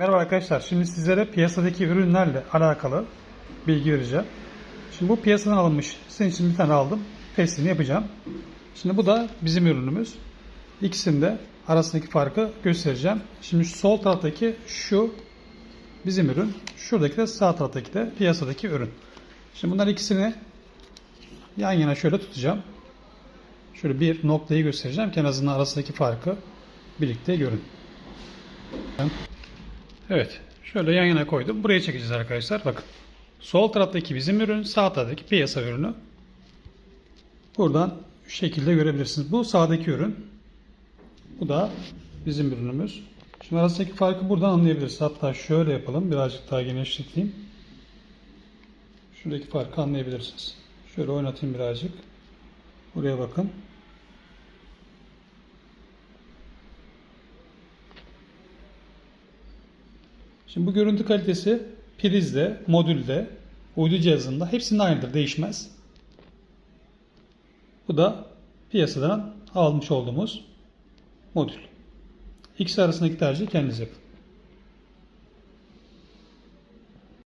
Merhaba arkadaşlar. Şimdi sizlere piyasadaki ürünlerle alakalı bilgi vereceğim. Şimdi bu piyasadan alınmış. Senin için bir tane aldım. Testini yapacağım. Şimdi bu da bizim ürünümüz. İkisinde arasındaki farkı göstereceğim. Şimdi sol taraftaki şu bizim ürün. Şuradaki de sağ taraftaki de piyasadaki ürün. Şimdi bunlar ikisini yan yana şöyle tutacağım. Şöyle bir noktayı göstereceğim ki en azından arasındaki farkı birlikte görün. Evet. Şöyle yan yana koydum. Buraya çekeceğiz arkadaşlar. Bakın. Sol taraftaki bizim ürün, sağ taraftaki piyasa ürünü. Buradan şu şekilde görebilirsiniz. Bu sağdaki ürün. Bu da bizim ürünümüz. Şimdi arasındaki farkı buradan anlayabiliriz. Hatta şöyle yapalım. Birazcık daha genişleteyim. Şuradaki farkı anlayabilirsiniz. Şöyle oynatayım birazcık. Buraya bakın. Şimdi bu görüntü kalitesi prizde, modülde, uydu cihazında hepsinde aynıdır, değişmez. Bu da piyasadan almış olduğumuz modül. İkisi arasındaki tercihi kendiniz yapın.